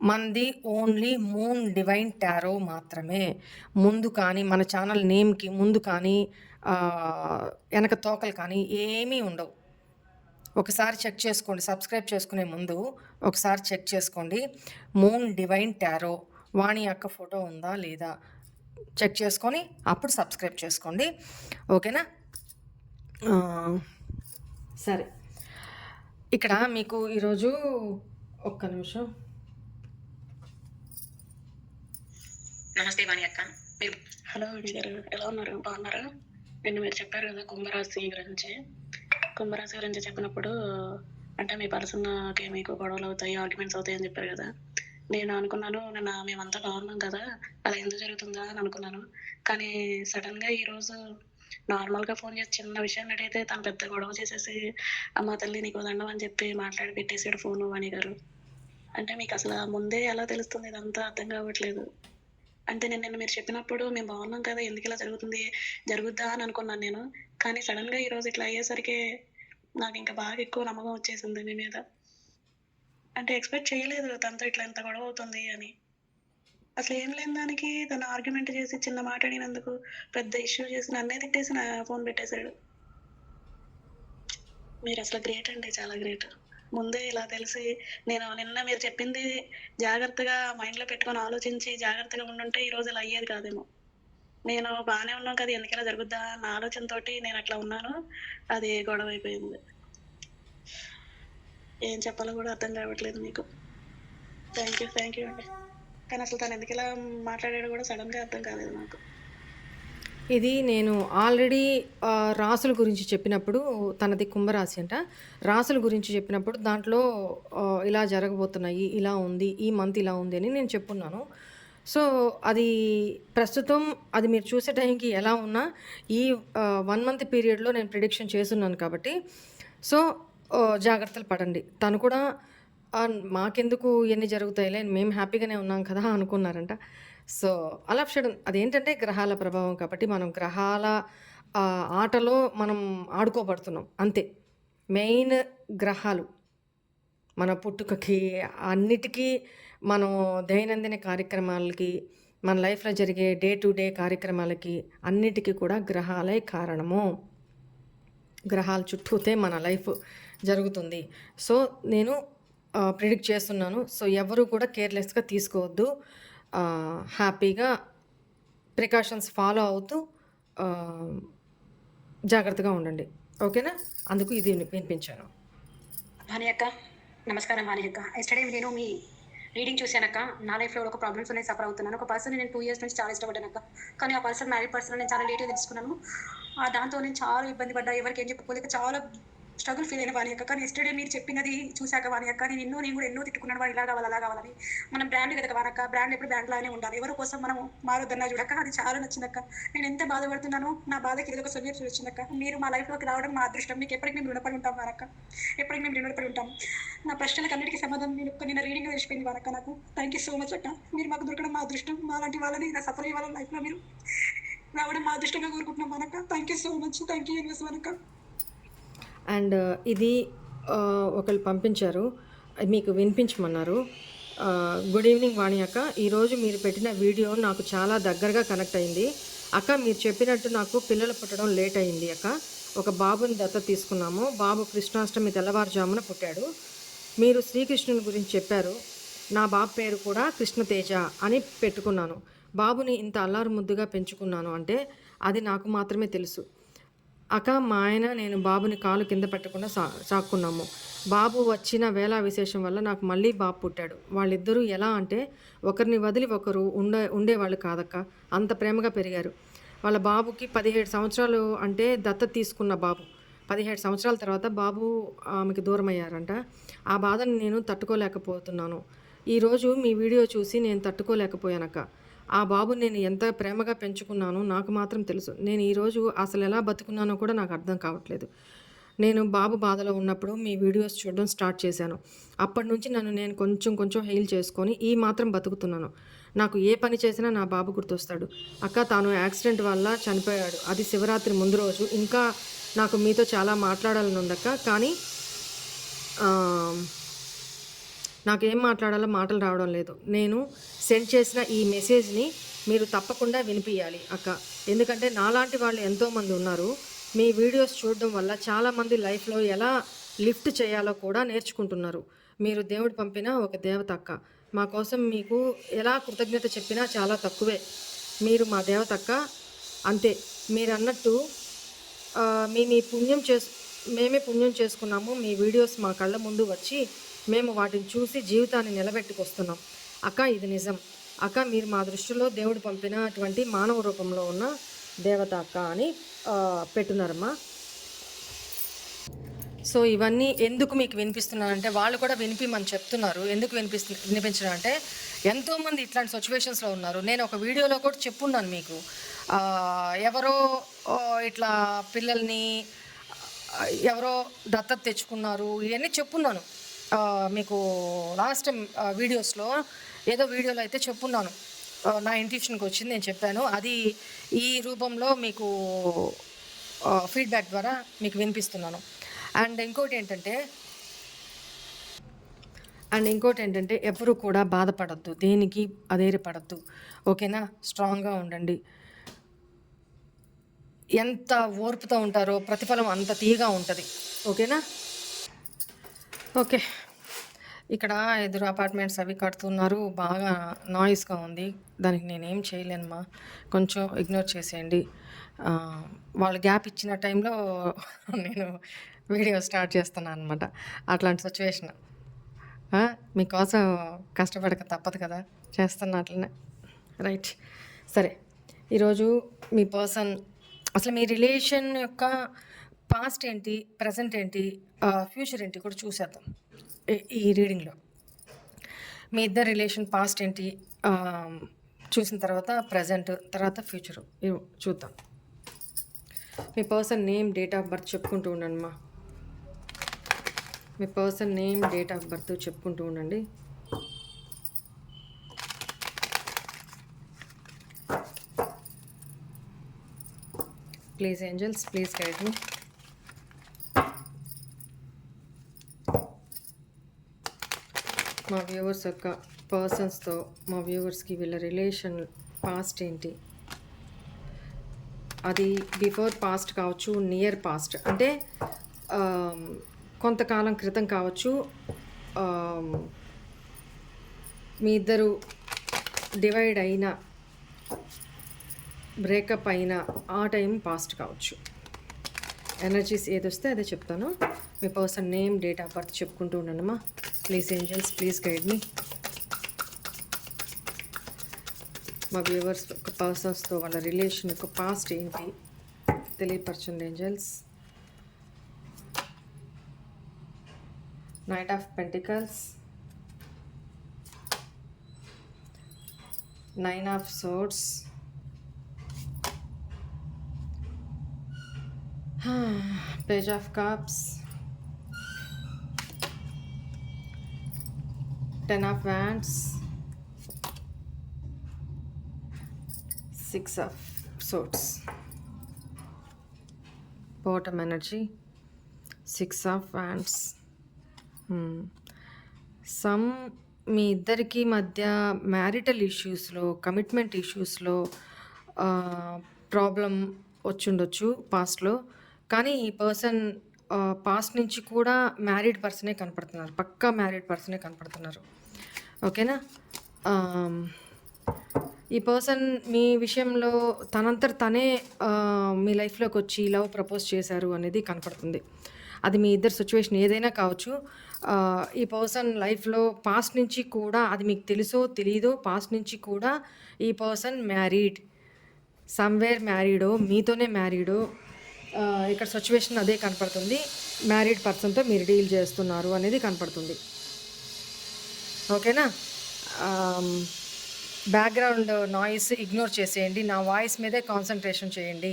మనది only Moon divine Tarot మాత్రమే. ముందు కానీ మన ఛానల్ నేమ్కి ముందు కానీ వెనక తోకలు కానీ ఏమీ ఉండవు. ఒకసారి చెక్ చేసుకోండి సబ్స్క్రైబ్ చేసుకునే ముందు ఒకసారి చెక్ చేసుకోండి మూన్ డివైన్ టారో వాణి అక్క ఫోటో ఉందా లేదా? చెక్ చేసుకొని అప్పుడు సబ్స్క్రైబ్ చేసుకోండి. ఓకేనా? సరే. ఇక్కడ మీకు ఈరోజు ఒక్క నిమిషం నమస్తే వాణి అక్క. మీరు హలో అండి గారు ఎలా ఉన్నారు? బాగున్నారా? నిన్న మీరు చెప్పారు కదా కుంభరాశి గురించి. కుంభరాశి గురించి చెప్పినప్పుడు అంటే మీ పర్సన్కి మీకు గొడవలు అవుతాయి ఆర్గ్యుమెంట్స్ అవుతాయి అని చెప్పారు కదా. నేను అనుకున్నాను నిన్న మేమంతా బాగున్నాం కదా. అలా ఎందుకు జరుగుతుందా అని అనుకున్నాను. కానీ సడన్గా ఈరోజు నార్మల్గా ఫోన్ చేసి చిన్న విషయాన్ని అడిగితే తను పెద్ద గొడవ చేసేసి అమ్మ తల్లి నీకు దండం అని చెప్పి మాట్లాడి పెట్టేసాడు ఫోన్ వాణి గారు. అంటే మీకు అసలు ముందే ఎలా తెలుస్తుంది? ఇదంతా అర్థం కావట్లేదు. అంటే నేను నిన్న మీరు చెప్పినప్పుడు మేము బాగున్నాం కదా ఎందుకు ఇలా జరుగుతుంది జరుగుద్దా అని అనుకున్నాను నేను. కానీ సడన్గా ఈ రోజు ఇట్లా అయ్యేసరికి నాకు ఇంకా బాగా ఎక్కువ నమ్మకం వచ్చేసింది మీ మీద. అంటే ఎక్స్పెక్ట్ చేయలేదు తనతో ఇట్లా ఎంత గొడవ అవుతుంది అని. అసలు ఏం లేని దానికి తను ఆర్గ్యుమెంట్ చేసి చిన్న మాట్లాడినందుకు పెద్ద ఇష్యూ చేసి నన్నే తిట్టేసి నా ఫోన్ పెట్టేశాడు. మీరు అసలు గ్రేట్ అండి చాలా గ్రేట్ ముందే ఇలా తెలిసి నేను నిన్న మీరు చెప్పింది జాగ్రత్తగా మైండ్లో పెట్టుకొని ఆలోచించి జాగ్రత్తగా ఉండుంటే ఈ రోజు ఇలా అయ్యేది కాదేమో. నేను బాగానే ఉన్నాను కదా ఎందుకు జరుగుద్దా నా ఆలోచనతోటి నేను అట్లా ఉన్నాను. అది గొడవ అయిపోయింది. ఏం చెప్పాలో కూడా అర్థం కావట్లేదు మీకు. థ్యాంక్ యూ థ్యాంక్ యూ అండి. కానీ అసలు తను ఎందుకు ఇలా మాట్లాడాడు కూడా సడన్గా అర్థం కాలేదు నాకు. ఇది నేను ఆల్రెడీ రాసుల గురించి చెప్పినప్పుడు తనది కుంభరాశి అంట. రాసుల గురించి చెప్పినప్పుడు దాంట్లో ఇలా జరగబోతున్నాయి ఇలా ఉంది ఈ మంత్ ఇలా ఉంది అని నేను చెప్పున్నాను. సో అది ప్రస్తుతం అది మీరు చూసే టైంకి ఎలా ఉన్నా ఈ వన్ మంత్ పీరియడ్లో నేను ప్రిడిక్షన్ చేస్తున్నాను కాబట్టి సో జాగ్రత్తలు పడండి. తను కూడా మాకెందుకు ఇవన్నీ జరుగుతాయిలే? మేము హ్యాపీగానే ఉన్నాం కదా అనుకున్నారంట. సో అలా షడన్ అదేంటంటే గ్రహాల ప్రభావం కాబట్టి మనం గ్రహాల ఆటలో మనం ఆడుకోబడుతున్నాం. అంతే. మెయిన్ గ్రహాలు మన పుట్టుకకి అన్నిటికీ మనం దైనందిన కార్యక్రమాలకి మన లైఫ్లో జరిగే డే టు డే కార్యక్రమాలకి అన్నిటికీ కూడా గ్రహాలే కారణము. గ్రహాల చుట్టూతే మన లైఫ్ జరుగుతుంది. సో నేను ప్రిడిక్ట్ చేస్తున్నాను. సో ఎవరు కూడా కేర్లెస్గా తీసుకోవద్దు. హ్యాపీగా ప్రికాషన్స్ ఫాలో అవుతూ జాగ్రత్తగా ఉండండి. ఓకేనా? అందుకు ఇది వినిపించాను. వాణి అక్క నమస్కారం వాణి అక్క ఎస్టర్డే నేను మీ రీడింగ్ చూశానక్క. నా లైఫ్లో ఒక ప్రాబ్లమ్స్ ఉన్నాయి సఫర్ అవుతున్నాను. ఒక పర్సన్ నేను టూ ఇయర్స్ నుంచి చాలా ఇష్టపడ్డానక్క. కానీ ఆ పర్సన్ మ్యారీడ్ పర్సన్ నేను చాలా లేట్గా తెలుసుకున్నాను. దాంతో నేను చాలా ఇబ్బంది పడ్డా. ఎవరికి ఏం చెప్పుకోలేక చాలా స్ట్రగుల్ ఫీల్ అయిన వాణి అక్క. కానీ ఎస్టర్డే మీరు చెప్పినది చూశాక వాణి అక్క నేను ఎన్నో నేను కూడా ఎన్నో తిట్టుకున్నాను. వాడు ఇలా కావాలి అలా కావాలని మనం బ్రాండ్ కదా వానక్క బ్రాండ్ ఎప్పుడు బ్రాండ్ లానే ఉండాలి. ఎవరి కోసం మనం మారొద్దన్నా చూడక్క అది చాలా నచ్చిందక్క నేను ఎంత బాధపడుతున్నానో నా బాధకి ఇది ఒక సొల్యూషన్ వచ్చిందక్క మీరు మా లైఫ్లోకి రావడం మా అదృష్టం. మీకు ఎప్పటికీ మేము రుణపడి ఉంటాం వానక్క ఎప్పటికీ మేము రుణపడి ఉంటాం. నా ప్రశ్నలకు అన్నిటికీ సమాధానం నేను ఒక్క నిన్న రీడింగ్ తెలిసిపోయింది వానక్క నాకు. థ్యాంక్ యూ సో మచ్ అక్క. మీరు మాకు దొరకడం మా అదృష్టం. మా లాంటి వాళ్ళని నా సఫర్ అయ్యే వాళ్ళ లైఫ్లో మీరు రావడం మా అదృష్టంగా కోరుకుంటున్నాం మనక్క thank you so much thank you universe మనక్క and ఇది ఒకరు ఒకళ్ళు పంపించారు. మీకు వినిపించమన్నారు. గుడ్ ఈవినింగ్ వాణి అక్క. ఈరోజు మీరు పెట్టిన వీడియో నాకు చాలా దగ్గరగా కనెక్ట్ అయింది. అక్క మీరు చెప్పినట్టు నాకు పిల్లలు పుట్టడం లేట్ అయింది అక్క. ఒక బాబుని దత్త తీసుకున్నాము. బాబు కృష్ణాష్టమి తెల్లవారుజామున పుట్టాడు. మీరు శ్రీకృష్ణుని గురించి చెప్పారు. నా బాబు పేరు కూడా కృష్ణతేజ అని పెట్టుకున్నాను. బాబుని ఇంత అల్లారు ముద్దుగా పెంచుకున్నాను అంటే అది నాకు మాత్రమే తెలుసు. అక్క మా ఆయన నేను బాబుని కాలు కింద పెట్టకుండా సా సాక్కున్నాము. బాబు వచ్చిన వేళ విశేషం వల్ల నాకు మళ్ళీ బాబు పుట్టాడు. వాళ్ళిద్దరూ ఎలా అంటే ఒకరిని వదిలి ఒకరు ఉండే ఉండేవాళ్ళు కాదక్క. అంత ప్రేమగా పెరిగారు. వాళ్ళ బాబుకి పదిహేడు సంవత్సరాలు అంటే దత్త తీసుకున్న బాబు. పదిహేడు సంవత్సరాల తర్వాత బాబు ఆమెకి దూరం అయ్యారంట ఆ బాధను నేను తట్టుకోలేకపోతున్నాను. ఈరోజు మీ వీడియో చూసి నేను తట్టుకోలేకపోయానక్క. ఆ బాబు నేను ఎంత ప్రేమగా పెంచుకున్నానో నాకు మాత్రం తెలుసు. నేను ఈరోజు అసలు ఎలా బతుకున్నానో కూడా నాకు అర్థం కావట్లేదు. నేను బాబు బాధలో ఉన్నప్పుడు మీ వీడియోస్ చూడడం స్టార్ట్ చేశాను. అప్పటి నుంచి నన్ను నేను కొంచెం కొంచెం హెయిల్ చేసుకొని ఈ మాత్రం బతుకుతున్నాను. నాకు ఏ పని చేసినా నా బాబు గుర్తొస్తాడు. అక్క తాను యాక్సిడెంట్ వల్ల చనిపోయాడు. అది శివరాత్రి ముందు రోజు. ఇంకా నాకు మీతో చాలా మాట్లాడాలని ఉందక్క కానీ నాకేం మాట్లాడాలో మాటలు రావడం లేదు. నేను సెండ్ చేసిన ఈ మెసేజ్ని మీరు తప్పకుండా వినిపించాలి అక్క. ఎందుకంటే నాలాంటి వాళ్ళు ఎంతోమంది ఉన్నారు. మీ వీడియోస్ చూడడం వల్ల చాలామంది లైఫ్లో ఎలా లిఫ్ట్ చేయాలో కూడా నేర్చుకుంటున్నారు. మీరు దేవుడు పంపిన ఒక దేవత అక్క. మా కోసం మీకు ఎలా కృతజ్ఞత చెప్పినా చాలా తక్కువే. మీరు మా దేవత అక్క. అంతే. మీరు అన్నట్టు మీ మీ పుణ్యం చేసు మేమే పుణ్యం చేసుకున్నాము. మీ వీడియోస్ మా కళ్ళ ముందు వచ్చి మేము వాటిని చూసి జీవితాన్ని నిలబెట్టుకొస్తున్నాం. అక్క ఇది నిజం. అక్క మీరు మా దృష్టిలో దేవుడు పంపినటువంటి మానవ రూపంలో ఉన్న దేవత అక్క అని పెట్టున్నారమ్మా. సో ఇవన్నీ ఎందుకు మీకు వినిపిస్తున్నానంటే వాళ్ళు కూడా వినిపిమని చెప్తున్నారు. ఎందుకు వినిపిస్తు వినిపించడం అంటే ఎంతోమంది ఇట్లాంటి సిచ్యువేషన్స్లో ఉన్నారు. నేను ఒక వీడియోలో కూడా చెప్పున్నాను మీకు. ఎవరో ఇట్లా పిల్లల్ని ఎవరో దత్తత తెచ్చుకున్నారు. ఇవన్నీ చెప్పున్నాను. మీకు లాస్ట్ టైం వీడియోస్లో ఏదో వీడియోలో అయితే చెప్పున్నాను. నా ఇంట్యూషన్కి వచ్చింది నేను చెప్పాను. అది ఈ రూపంలో మీకు ఫీడ్బ్యాక్ ద్వారా మీకు వినిపిస్తున్నాను. అండ్ ఇంకోటి ఏంటంటే అండ్ ఇంకోటి ఏంటంటే ఎవరు కూడా బాధపడద్దు. దేనికి అధైర్యపడద్దు. ఓకేనా? స్ట్రాంగ్గా ఉండండి. ఎంత ఓర్పుతో ఉంటారో ప్రతిఫలం అంత తీగా ఉంటుంది. ఓకేనా? ఓకే. ఇక్కడ ఎదురు అపార్ట్మెంట్స్ అవి కడుతున్నారు. బాగా నాయిస్గా ఉంది. దానికి నేనేం చేయలేనమ్మా. కొంచెం ఇగ్నోర్ చేసేయండి. వాళ్ళు గ్యాప్ ఇచ్చిన టైంలో నేను వీడియో స్టార్ట్ చేస్తున్నాను అనమాట అట్లాంటి సిచ్యువేషన్. మీకోసం కష్టపడక తప్పదు కదా. చేస్తున్నా అట్లనే. రైట్. సరే. ఈరోజు మీ పర్సన్ అసలు మీ రిలేషన్ యొక్క పాస్ట్ ఏంటి ప్రజెంట్ ఏంటి ఫ్యూచర్ ఏంటి కూడా చూసేద్దాం. ఈ- ఈ రీడింగ్లో. మీ ఇద్దరు రిలేషన్ పాస్ట్ ఏంటి చూసిన తర్వాత ప్రజెంట్ తర్వాత ఫ్యూచర్. చూద్దాం. మీ person name date of birth చెప్పుకుంటూ ఉండండి మీ person name date of birth చెప్పుకుంటూ ఉండండి. Please angels please guide me. మా వ్యూవర్స్ యొక్క పర్సన్స్తో మా వ్యూవర్స్కి వీళ్ళ రిలేషన్ పాస్ట్ ఏంటి? అది బిఫోర్ పాస్ట్ కావచ్చు నియర్ పాస్ట్. అంటే కొంతకాలం క్రితం కావచ్చు మీ ఇద్దరు డివైడ్ అయిన బ్రేకప్ అయిన ఆ టైం పాస్ట్ కావచ్చు. ఎనర్జీస్ ఏది వస్తే అదే చెప్తాను. మీ person name date of birth చెప్పుకుంటూ ఉన్నానమ్మా please angels please guide me మా వ్యూవర్స్ యొక్క పర్సన్స్తో వాళ్ళ రిలేషన్ యొక్క పాస్ట్ ఏంటి తెలియపరచండి angels knight of pentacles nine of swords page of cups ten of wands six of swords bottom energy six of wands some మీ ఇద్దరికి మధ్య marital ఇష్యూస్లో commitment ఇష్యూస్లో ప్రాబ్లం వచ్చుండొచ్చు పాస్ట్లో కానీ ఈ పర్సన్ పాస్ట్ నుంచి కూడా మ్యారీడ్ పర్సనే కనపడుతున్నారు. పక్కా మ్యారీడ్ పర్సనే కనపడుతున్నారు. ఓకేనా? ఈ పర్సన్ మీ విషయంలో తనంతట తనే మీ లైఫ్లోకి వచ్చి లవ్ ప్రపోజ్ చేశారు అనేది కనపడుతుంది. అది మీ ఇద్దరు సిచ్యువేషన్ ఏదైనా కావచ్చు. ఈ పర్సన్ లైఫ్లో పాస్ట్ నుంచి కూడా అది మీకు తెలుసో తెలీదో పాస్ట్ నుంచి కూడా ఈ పర్సన్ మ్యారీడ్ సమ్వేర్ మ్యారీడో మీతోనే మ్యారీడో ఇక్కడ సిచ్యువేషన్ అదే కనపడుతుంది. మ్యారీడ్ పర్సన్తో మీరు డీల్ చేస్తున్నారు అనేది కనపడుతుంది. ఓకేనా బ్యాక్గ్రౌండ్ నాయిస్ ఇగ్నోర్ చేసేయండి. నా వాయిస్ మీదే కాన్సన్ట్రేషన్ చేయండి.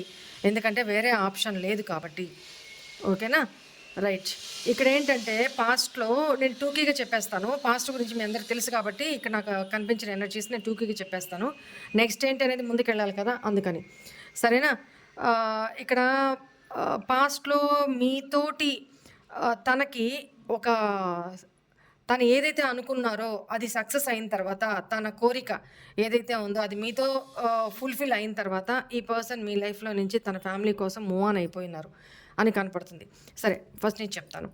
ఎందుకంటే వేరే ఆప్షన్ లేదు కాబట్టి. ఓకేనా రైట్ ఇక్కడ ఏంటంటే పాస్ట్లో నేను టూకీగా చెప్పేస్తాను. పాస్ట్ గురించి మీ అందరికి తెలుసు కాబట్టి ఇక్కడ నాకు కనిపించిన ఎనర్జీస్ నేను టూకీగా చెప్పేస్తాను. నెక్స్ట్ ఏంటి అనేది ముందుకు వెళ్ళాలి కదా అందుకని. సరేనా? ఇక్కడ పాస్ట్లో మీతోటి తనకి ఒక తను ఏదైతే అనుకున్నారో అది సక్సెస్ అయిన తర్వాత తన కోరిక ఏదైతే ఉందో అది మీతో ఫుల్ఫిల్ అయిన తర్వాత ఈ పర్సన్ మీ లైఫ్లో నుంచి తన ఫ్యామిలీ కోసం మూవ్ ఆన్ అయిపోయినారు అని కనపడుతుంది. సరే ఫస్ట్ నేను చెప్తాను.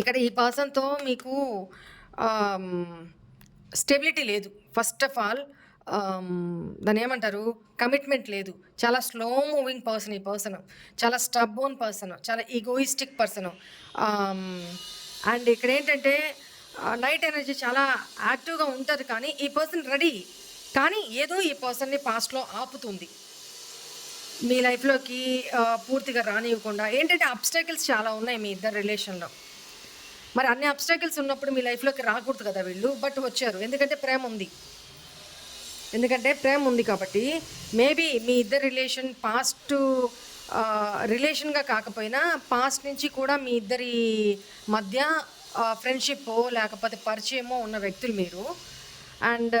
ఇక్కడ ఈ పర్సన్తో మీకు స్టెబిలిటీ లేదు. ఫస్ట్ ఆఫ్ ఆల్ దాన్ని ఏమంటారు? కమిట్మెంట్ లేదు. చాలా స్లో మూవింగ్ పర్సన్ ఈ పర్సన్. చాలా స్టబ్బోన్ పర్సన్. చాలా ఈగోయిస్టిక్ పర్సన్. అండ్ ఇక్కడ ఏంటంటే నైట్ ఎనర్జీ చాలా యాక్టివ్గా ఉంటుంది కానీ ఈ పర్సన్ రెడీ. కానీ ఏదో ఈ పర్సన్ని పాస్ట్లో ఆపుతుంది. మీ లైఫ్లోకి పూర్తిగా రానివ్వకుండా. ఏంటంటే అబ్స్టాకిల్స్ చాలా ఉన్నాయి మీ ఇద్దరు రిలేషన్లో. మరి అన్ని అబ్స్టాకిల్స్ ఉన్నప్పుడు మీ లైఫ్లోకి రాకూడదు కదా వీళ్ళు? బట్ వచ్చారు. ఎందుకంటే ప్రేమ ఉంది. ఎందుకంటే ప్రేమ ఉంది కాబట్టి మేబీ మీ ఇద్దరు రిలేషన్ పాస్ట్ రిలేషన్గా కాకపోయినా పాస్ట్ నుంచి కూడా మీ ఇద్దరి మధ్య ఫ్రెండ్షిప్ లేకపోతే పరిచయమో ఉన్న వ్యక్తులు మీరు. అండ్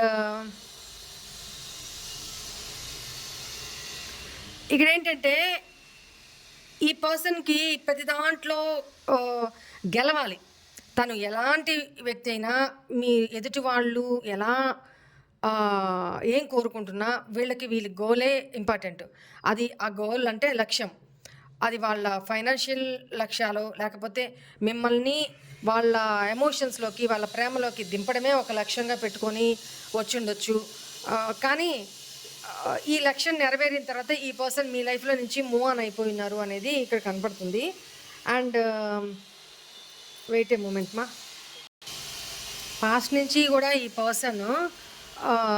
ఇక్కడ ఏంటంటే ఈ పర్సన్కి ప్రతి దాంట్లో గెలవాలి. తను ఎలాంటి వ్యక్తి అయినా మీ ఎదుటి వాళ్ళు ఎలా ఏం కోరుకుంటున్నా వీళ్ళకి వీళ్ళ గోలే ఇంపార్టెంట్ అది ఆ గోల్ అంటే లక్ష్యం. అది వాళ్ళ ఫైనాన్షియల్ లక్ష్యాలు లేకపోతే మిమ్మల్ని వాళ్ళ ఎమోషన్స్లోకి వాళ్ళ ప్రేమలోకి దింపడమే ఒక లక్ష్యంగా పెట్టుకొని వచ్చిండొచ్చు. కానీ ఈ లక్ష్యం నెరవేరిన తర్వాత ఈ పర్సన్ మీ లైఫ్లో నుంచి మూవ్ ఆన్ అయిపోయినారు అనేది ఇక్కడ కనపడుతుంది. అండ్ వెయిట్ ఏ మూమెంట్ మా. పాస్ట్ నుంచి కూడా ఈ పర్సన్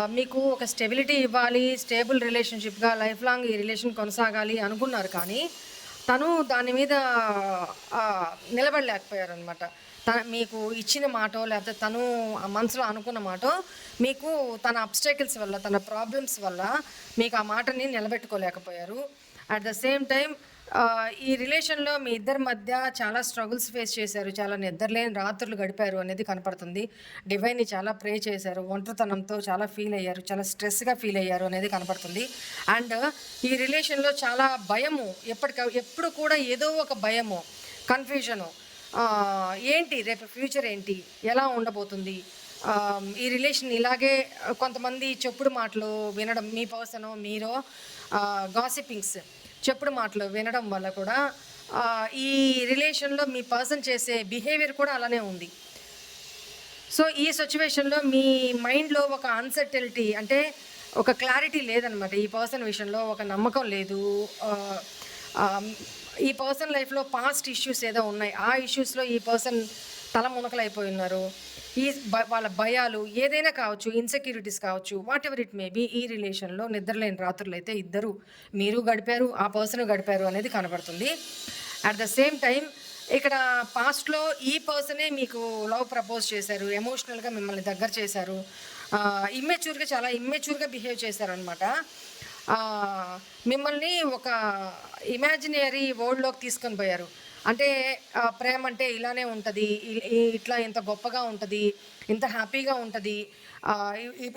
మీకు ఒక స్టెబిలిటీ ఇవ్వాలి స్టేబుల్ రిలేషన్షిప్గా లైఫ్ లాంగ్ ఈ రిలేషన్ కొనసాగాలి అనుకున్నారు కానీ తను దాని మీద నిలబడలేకపోయారనమాట తన మీకు ఇచ్చిన మాటో లేకపోతే తను మనసులో అనుకున్న మాటో మీకు తన అబ్స్టేకిల్స్ వల్ల తన ప్రాబ్లమ్స్ వల్ల మీకు ఆ మాటని నిలబెట్టుకోలేకపోయారు. అట్ ద సేమ్ టైం ఈ రిలేషన్లో మీ ఇద్దరి మధ్య చాలా స్ట్రగుల్స్ ఫేస్ చేశారు. చాలా నిద్రలేని రాత్రులు గడిపారు అనేది కనపడుతుంది. డివైన్ని చాలా ప్రే చేశారు. ఒంటరితనంతో చాలా ఫీల్ అయ్యారు. చాలా స్ట్రెస్గా ఫీల్ అయ్యారు అనేది కనపడుతుంది. అండ్ ఈ రిలేషన్లో చాలా భయము ఎప్పటిక ఎప్పుడు కూడా ఏదో ఒక భయము కన్ఫ్యూజను ఏంటి? రేపు ఫ్యూచర్ ఏంటి? ఎలా ఉండబోతుంది? ఈ రిలేషన్ ఇలాగే కొంతమంది చెప్పుడు మాటలు వినడం మీ పర్సనో మీరో గాసిపింగ్స్ చెప్పుడు మాటలు వినడం వల్ల కూడా ఈ రిలేషన్లో మీ పర్సన్ చేసే బిహేవియర్ కూడా అలానే ఉంది. సో ఈ సిచ్యువేషన్లో మీ మైండ్లో ఒక అన్సర్టెలిటీ అంటే ఒక క్లారిటీ లేదనమాట ఈ పర్సన్ విషయంలో ఒక నమ్మకం లేదు. ఈ పర్సన్ లైఫ్లో పాస్ట్ ఇష్యూస్ ఏదో ఉన్నాయి. ఆ ఇష్యూస్లో ఈ పర్సన్ తల మునకలైపోయి ఉన్నారు. ఈ వాళ్ళ భయాలు ఏదైనా కావచ్చు ఇన్సెక్యూరిటీస్ కావచ్చు whatever it may be ఈ రిలేషన్లో నిద్రలేని రాత్రులు అయితే ఇద్దరు మీరు గడిపారు ఆ పర్సన్ గడిపారు అనేది కనబడుతుంది. అట్ ద సేమ్ టైం ఇక్కడ పాస్ట్లో ఈ పర్సనే మీకు లవ్ ప్రపోజ్ చేశారు ఎమోషనల్గా మిమ్మల్ని దగ్గర చేశారు ఇమ్మెచ్యూర్గా చాలా ఇమ్మెచ్యూర్గా బిహేవ్ చేశారనమాట మిమ్మల్ని ఒక ఇమాజినరీ వరల్డ్లోకి తీసుకొని పోయారు. అంటే ప్రేమ అంటే ఇలానే ఉంటుంది. ఇట్లా ఇంత గొప్పగా ఉంటుంది ఇంత హ్యాపీగా ఉంటుంది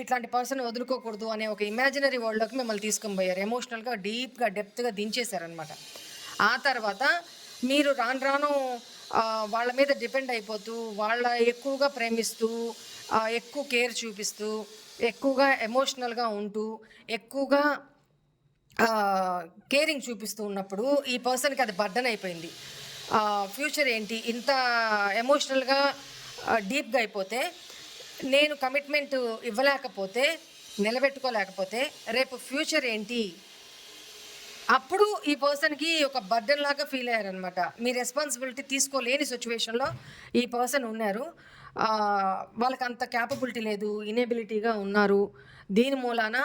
ఇట్లాంటి పర్సన్ వదులుకోకూడదు అనే ఒక ఇమాజినరీ వరల్డ్లోకి మిమ్మల్ని తీసుకొని పోయారు. ఎమోషనల్గా డీప్గా డెప్త్గా దించేశారనమాట ఆ తర్వాత మీరు రాను రాను వాళ్ళ మీద డిపెండ్ అయిపోతూ వాళ్ళ ఎక్కువగా ప్రేమిస్తూ ఎక్కువ కేర్ చూపిస్తూ ఎక్కువగా ఎమోషనల్గా ఉంటూ ఎక్కువగా కేరింగ్ చూపిస్తూ ఉన్నప్పుడు ఈ పర్సన్కి అది బర్డన్ అయిపోయింది. ఫ్యూచర్ ఏంటి? ఇంత ఎమోషనల్గా డీప్గా అయిపోతే నేను కమిట్మెంట్ ఇవ్వలేకపోతే నిలబెట్టుకోలేకపోతే రేపు ఫ్యూచర్ ఏంటి? అప్పుడు ఈ పర్సన్కి ఒక బర్డెన్ లాగా ఫీల్ అయ్యారనమాట మీ రెస్పాన్సిబిలిటీ తీసుకోలేని సిచ్యువేషన్లో ఈ పర్సన్ ఉన్నారు. వాళ్ళకి అంత క్యాపబిలిటీ లేదు ఇనేబిలిటీగా ఉన్నారు. దీని మూలాన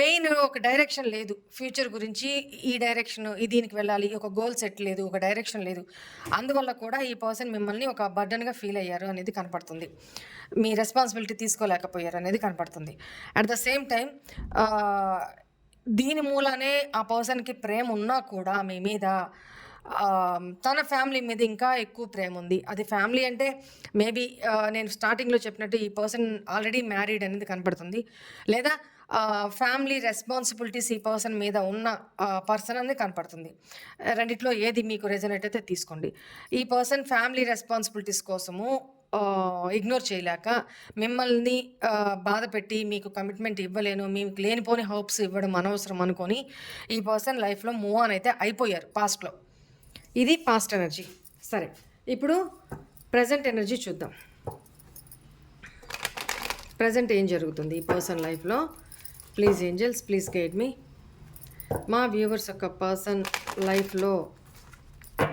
మెయిన్ ఒక డైరెక్షన్ లేదు. ఫ్యూచర్ గురించి ఈ డైరెక్షన్ ఈ దీనికి వెళ్ళాలి ఒక గోల్ సెట్ లేదు ఒక డైరెక్షన్ లేదు. అందువల్ల కూడా ఈ పర్సన్ మిమ్మల్ని ఒక బర్డన్గా ఫీల్ అయ్యారు అనేది కనపడుతుంది. మీ రెస్పాన్సిబిలిటీ తీసుకోలేకపోయారు అనేది కనపడుతుంది. అట్ ద సేమ్ టైం దీని మూలానే ఆ పర్సన్కి ప్రేమ ఉన్నా కూడా మీ మీద తన ఫ్యామిలీ మీద ఇంకా ఎక్కువ ప్రేమ ఉంది. అది ఫ్యామిలీ అంటే మేబీ నేను స్టార్టింగ్లో చెప్పినట్టు ఈ పర్సన్ ఆల్రెడీ మ్యారీడ్ అనేది కనపడుతుంది. లేదా ఫ్యామిలీ రెస్పాన్సిబిలిటీస్ ఈ పర్సన్ మీద ఉన్న పర్సన్ అనేది కనపడుతుంది. రెండిట్లో ఏది మీకు రెజనేట్ అయితే తీసుకోండి. ఈ పర్సన్ ఫ్యామిలీ రెస్పాన్సిబిలిటీస్ కోసము ఇగ్నోర్ చేయలేక మిమ్మల్ని బాధ పెట్టి మీకు కమిట్మెంట్ ఇవ్వలేను మీకు లేనిపోని హోప్స్ ఇవ్వడం అనవసరం అనుకొని ఈ పర్సన్ లైఫ్లో మూవ్ ఆన్ అయితే అయిపోయారు పాస్ట్లో. ఇది పాస్ట్ ఎనర్జీ. సరే ఇప్పుడు ప్రజెంట్ ఎనర్జీ చూద్దాం. ప్రజెంట్ ఏం జరుగుతుంది ఈ పర్సన్ లైఫ్లో? Please angels please guide me. మా వ్యూవర్స్ యొక్క పర్సన్ లైఫ్లో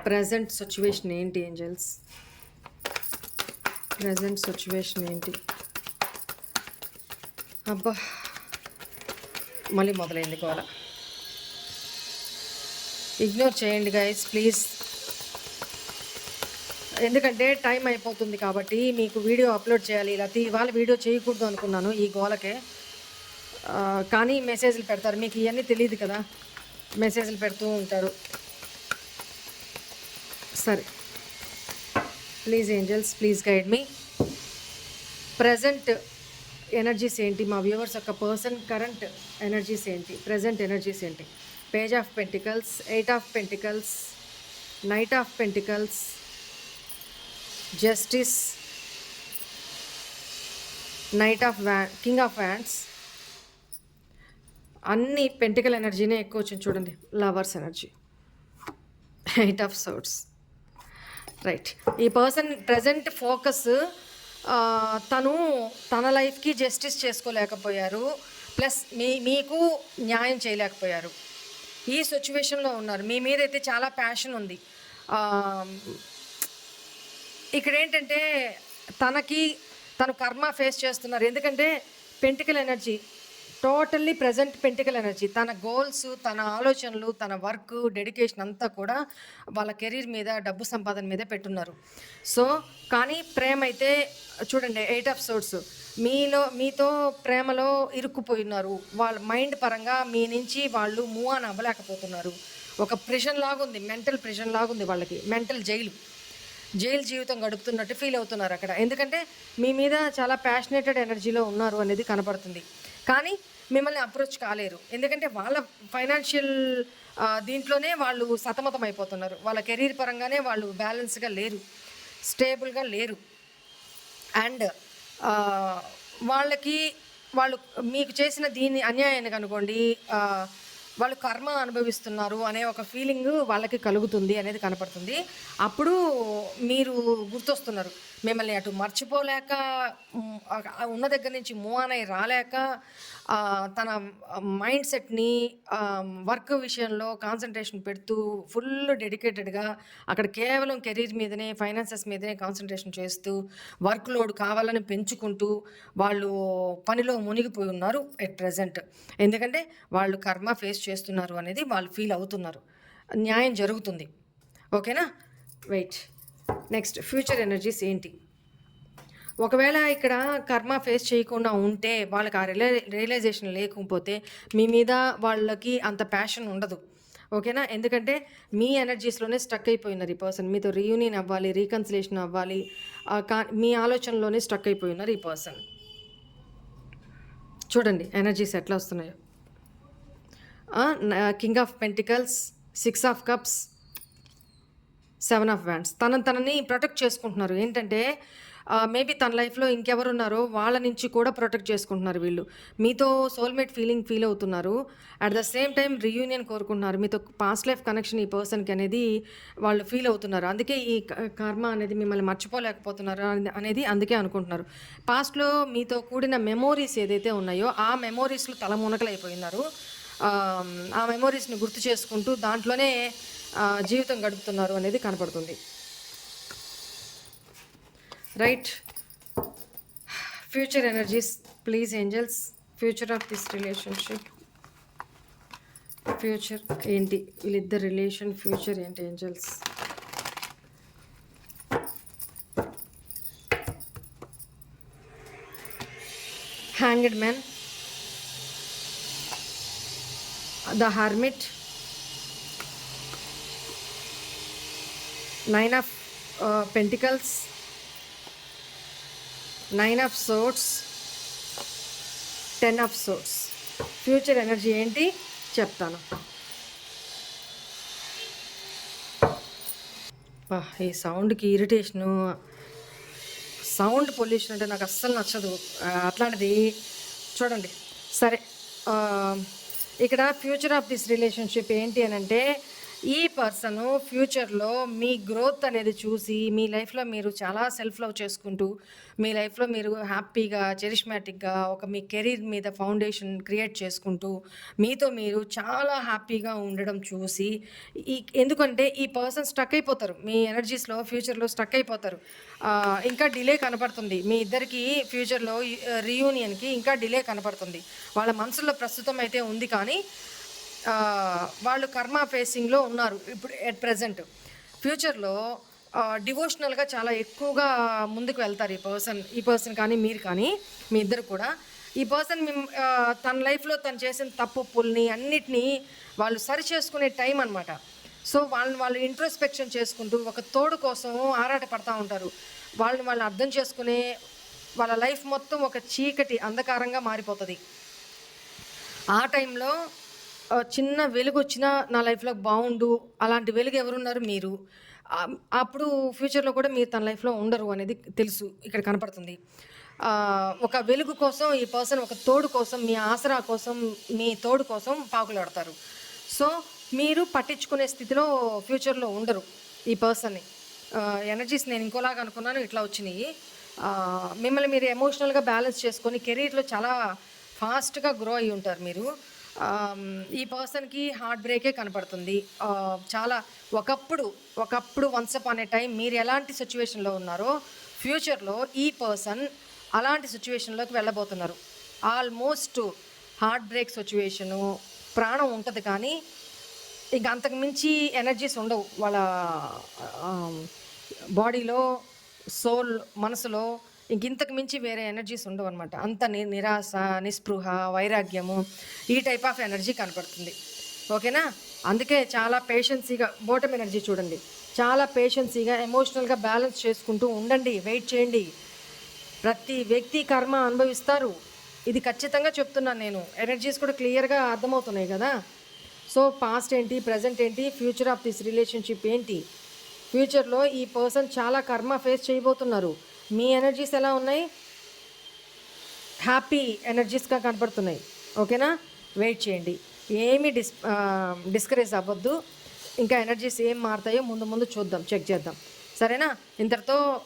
ప్రజెంట్ సిచ్యువేషన్ ఏంటి ఏంజల్స్? ప్రజెంట్ సిచ్యువేషన్ ఏంటి? అబ్బా మళ్ళీ మొదలైంది గోల ఇగ్నోర్ చేయండి గైస్ ప్లీజ్ ఎందుకంటే టైం అయిపోతుంది కాబట్టి మీకు వీడియో అప్లోడ్ చేయాలి ఇలా ఇవాళ వీడియో చేయకూడదు అనుకున్నాను ఈ గోలకే. కానీ మెసేజ్లు పెడతారు. మీకు ఇవన్నీ తెలియదు కదా? మెసేజ్లు పెడుతూ ఉంటారు. సరే. Please angels please guide me. Present energies ఏంటి? మా వ్యూవర్స్ యొక్క పర్సన్ కరెంట్ ఎనర్జీస్ ఏంటి? ప్రజెంట్ ఎనర్జీస్ ఏంటి? Page of pentacles eight of pentacles knight of pentacles justice knight of వ్యా కింగ్ ఆఫ్ వ్యాండ్స్ అన్ని పెంటికల్ ఎనర్జీనే ఎక్కువ వచ్చింది చూడండి. Lovers energy eight of swords right ఈ పర్సన్ ప్రజెంట్ ఫోకస్ తను తన లైఫ్కి జస్టిస్ చేసుకోలేకపోయారు. ప్లస్ మీ మీకు న్యాయం చేయలేకపోయారు. ఈ సిచ్యువేషన్లో ఉన్నారు. మీ మీద అయితే చాలా ప్యాషన్ ఉంది. ఇక్కడ ఏంటంటే తనకి తను కర్మ ఫేస్ చేస్తున్నారు. ఎందుకంటే pentacle energy totally present pentacle energy. తన గోల్స్ తన ఆలోచనలు తన వర్క్ డెడికేషన్ అంతా కూడా వాళ్ళ కెరీర్ మీద డబ్బు సంపాదన మీద పెట్టున్నారు. సో కానీ ప్రేమ అయితే చూడండి ఎయిట్ ఆఫ్ సోర్స్ మీలో మీతో ప్రేమలో ఇరుక్కుపోయినారు. వాళ్ళ మైండ్ పరంగా మీ నుంచి వాళ్ళు మూవ్ ఆన్ అవ్వలేకపోతున్నారు. ఒక ప్రెషన్ లాగుంది మెంటల్ ప్రెషన్ లాగుంది వాళ్ళకి. Mental jail. జైలు జీవితం గడుపుతున్నట్టు ఫీల్ అవుతున్నారు అక్కడ. ఎందుకంటే మీ మీద చాలా ప్యాషనేటెడ్ ఎనర్జీలో ఉన్నారు అనేది కనపడుతుంది. కానీ మిమ్మల్ని అప్రోచ్ కాలేరు. ఎందుకంటే వాళ్ళ ఫైనాన్షియల్ దీంట్లోనే వాళ్ళు సతమతం అయిపోతున్నారు. వాళ్ళ కెరీర్ పరంగానే వాళ్ళు బ్యాలెన్స్గా లేరు. స్టేబుల్గా లేరు. అండ్ వాళ్ళకి వాళ్ళు మీకు చేసిన దీన్ని అన్యాయాన్ని కనుకోండి వాళ్ళు కర్మ అనుభవిస్తున్నారు అనే ఒక ఫీలింగ్ వాళ్ళకి కలుగుతుంది అనేది కనపడుతుంది. అప్పుడు మీరు గుర్తొస్తున్నారు. మిమ్మల్ని అటు మర్చిపోలేక ఉన్న దగ్గర నుంచి మూవ్ ఆన్ అయి రాలేక తన మైండ్ సెట్ని వర్క్ విషయంలో కాన్సన్ట్రేషన్ పెడుతూ ఫుల్ డెడికేటెడ్గా అక్కడ కేవలం కెరీర్ మీదనే ఫైనాన్సెస్ మీదనే కాన్సన్ట్రేషన్ చేస్తూ వర్క్ లోడ్ కావాలని పెంచుకుంటూ వాళ్ళు పనిలో మునిగిపోయి ఉన్నారు ఎట్ ప్రజెంట్. ఎందుకంటే వాళ్ళు కర్మ ఫేస్ చేస్తున్నారు అనేది వాళ్ళు ఫీల్ అవుతున్నారు. న్యాయం జరుగుతుంది. ఓకేనా? వెయిట్. నెక్స్ట్ ఫ్యూచర్ ఎనర్జీస్ ఏంటి? ఒకవేళ ఇక్కడ కర్మ ఫేస్ చేయకుండా ఉంటే వాళ్ళకి ఆ రియలై రియలైజేషన్ లేకపోతే మీ మీద వాళ్ళకి అంత ప్యాషన్ ఉండదు. ఓకేనా ఎందుకంటే మీ ఎనర్జీస్లోనే స్టక్ అయిపోయినారు ఈ పర్సన్ మీతో రీయూనియన్ అవ్వాలి రీకన్సిలేషన్ అవ్వాలి కా మీ ఆలోచనలోనే స్టక్ అయిపోయి ఉన్నారు ఈ పర్సన్ చూడండి ఎనర్జీస్ ఎట్లా వస్తున్నాయో. King of pentacles six of cups seven of wands తనని తనని ప్రొటెక్ట్ చేసుకుంటున్నారు. ఏంటంటే మేబీ తన లైఫ్లో ఇంకెవరు ఉన్నారో వాళ్ళ నుంచి కూడా ప్రొటెక్ట్ చేసుకుంటున్నారు వీళ్ళు. మీతో సోల్మేట్ ఫీలింగ్ ఫీల్ అవుతున్నారు. At the same time reunion కోరుకుంటున్నారు. మీతో పాస్ట్ లైఫ్ కనెక్షన్ ఈ పర్సన్కి అనేది వాళ్ళు ఫీల్ అవుతున్నారు. అందుకే ఈ కర్మ అనేది మిమ్మల్ని మర్చిపోలేకపోతున్నారు అని- అనేది అందుకే అనుకుంటున్నారు. పాస్ట్లో మీతో కూడిన మెమోరీస్ ఏదైతే ఉన్నాయో ఆ మెమోరీస్లో తలమునకలైపోయినారు ఆ, ఆ మెమోరీస్ని గుర్తు చేసుకుంటూ దాంట్లోనే జీవితం గడుపుతున్నారు అనేది కనపడుతుంది. Right future energies please angels future of this relationship future ఏంటి? వీళ్ళిద్దరు రిలేషన్ ఫ్యూచర్ ఏంటి angels hanged man the hermit nine of pentacles nine of swords ten of swords future energy ఏంటి? చెప్తాను. ఈ సౌండ్కి ఇరిటేషను సౌండ్ పొల్యూషన్ అంటే నాకు అస్సలు నచ్చదు. అట్లాంటిది చూడండి. సరే ఇక్కడ ఫ్యూచర్ ఆఫ్ దిస్ రిలేషన్షిప్ ఏంటి అని అంటే ఈ పర్సన్ ఫ్యూచర్లో మీ గ్రోత్ అనేది చూసి మీ లైఫ్లో మీరు చాలా సెల్ఫ్ లవ్ చేసుకుంటూ మీ లైఫ్లో మీరు హ్యాపీగా చెరిష్మాటిక్గా ఒక మీ కెరీర్ మీద ఫౌండేషన్ క్రియేట్ చేసుకుంటూ మీతో మీరు చాలా హ్యాపీగా ఉండడం చూసి ఈ ఎందుకంటే ఈ పర్సన్ స్టక్ అయిపోతారు. మీ ఎనర్జీస్లో ఫ్యూచర్లో స్టక్ అయిపోతారు. ఇంకా డిలే కనపడుతుంది. మీ ఇద్దరికి ఫ్యూచర్లో రీయూనియన్కి ఇంకా డిలే కనపడుతుంది. వాళ్ళ మనసులో ప్రస్తుతం అయితే ఉంది కానీ వాళ్ళు కర్మ ఫేసింగ్లో ఉన్నారు ఇప్పుడు ఎట్ ప్రజెంట్ ఫ్యూచర్లో డివోషనల్గా చాలా ఎక్కువగా ముందుకు వెళ్తారు ఈ పర్సన్ ఈ పర్సన్ కానీ మీరు కానీ మీ ఇద్దరు కూడా. ఈ పర్సన్ తన లైఫ్లో తను చేసిన తప్పు పుల్ని అన్నిటినీ వాళ్ళు సరి చేసుకునే టైం అనమాట సో వాళ్ళని వాళ్ళు ఇంట్రోస్పెక్షన్ చేసుకుంటూ ఒక తోడు కోసం ఆరాట పడతా ఉంటారు. వాళ్ళని వాళ్ళు అర్థం చేసుకునే వాళ్ళ లైఫ్ మొత్తం ఒక చీకటి అంధకారంగా మారిపోతుంది. ఆ టైంలో చిన్న వెలుగు వచ్చినా నా లైఫ్లో బాగుండు అలాంటి వెలుగు ఎవరున్నారు? మీరు. అప్పుడు ఫ్యూచర్లో కూడా మీరు తన లైఫ్లో ఉండరు అనేది తెలుసు ఇక్కడ కనపడుతుంది. ఒక వెలుగు కోసం ఈ పర్సన్ ఒక తోడు కోసం మీ ఆసరా కోసం మీ తోడు కోసం పాకులాడతారు. సో మీరు పట్టించుకునే స్థితిలో ఫ్యూచర్లో ఉండరు ఈ పర్సన్ని ఎనర్జీస్ నేను ఇంకోలాగా అనుకున్నాను ఇట్లా వచ్చినాయి. మిమ్మల్ని మీరు ఎమోషనల్గా బ్యాలెన్స్ చేసుకొని కెరీర్లో చాలా ఫాస్ట్గా గ్రో అయ్యి ఉంటారు మీరు. ఈ పర్సన్కి హార్ట్ బ్రేకే కనపడుతుంది. చాలా ఒకప్పుడు ఒకప్పుడు వన్స్ అప్ అనే టైం మీరు ఎలాంటి సిచ్యువేషన్లో ఉన్నారో ఫ్యూచర్లో ఈ పర్సన్ అలాంటి సిచ్యువేషన్లోకి వెళ్ళబోతున్నారు. ఆల్మోస్ట్ హార్ట్ బ్రేక్ సిచ్యువేషను ప్రాణం ఉంటుంది కానీ ఇక అంతకు మించి ఎనర్జీస్ ఉండవు. వాళ్ళ బాడీలో సోల్ మనసులో ఇంతకు మించి వేరే ఎనర్జీస్ ఉండవు అనమాట అంత నిరాశ నిస్పృహ వైరాగ్యము ఈ టైప్ ఆఫ్ ఎనర్జీ కనపడుతుంది. ఓకేనా? అందుకే చాలా పేషెన్సీగా బోటం ఎనర్జీ చూడండి. చాలా పేషెన్సీగా ఎమోషనల్గా బ్యాలెన్స్ చేసుకుంటూ ఉండండి వెయిట్ చేయండి. ప్రతి వ్యక్తి కర్మ అనుభవిస్తారు. ఇది ఖచ్చితంగా చెప్తున్నాను నేను. ఎనర్జీస్ కూడా క్లియర్గా అర్థమవుతున్నాయి కదా? సో పాస్ట్ ఏంటి ప్రజెంట్ ఏంటి ఫ్యూచర్ ఆఫ్ దిస్ రిలేషన్షిప్ ఏంటి? ఫ్యూచర్లో ఈ పర్సన్ చాలా కర్మ ఫేస్ చేయబోతున్నారు. మీ ఎనర్జీస్ ఎలా ఉన్నాయి? హ్యాపీ ఎనర్జీస్గా కనపడుతున్నాయి. ఓకేనా? వెయిట్ చేయండి. ఏమి డిస్ డిస్కరేజ్ అవ్వద్దు. ఇంకా ఎనర్జీస్ ఏం మారుతాయో ముందు ముందు చూద్దాం చెక్ చేద్దాం. సరేనా? ఇంతటితో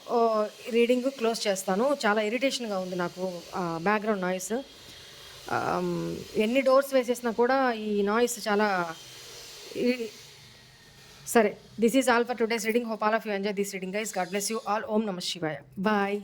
రీడింగ్ క్లోజ్ చేస్తాను. చాలా ఇరిటేషన్గా ఉంది నాకు బ్యాక్గ్రౌండ్ నాయిస్ ఎన్ని డోర్స్ వేసేసినా కూడా ఈ నాయిస్ చాలా ఈ- సరే this is all for today's reading hope all of you enjoy this reading guys God bless you all ఓం నమ శివాయ బాయ్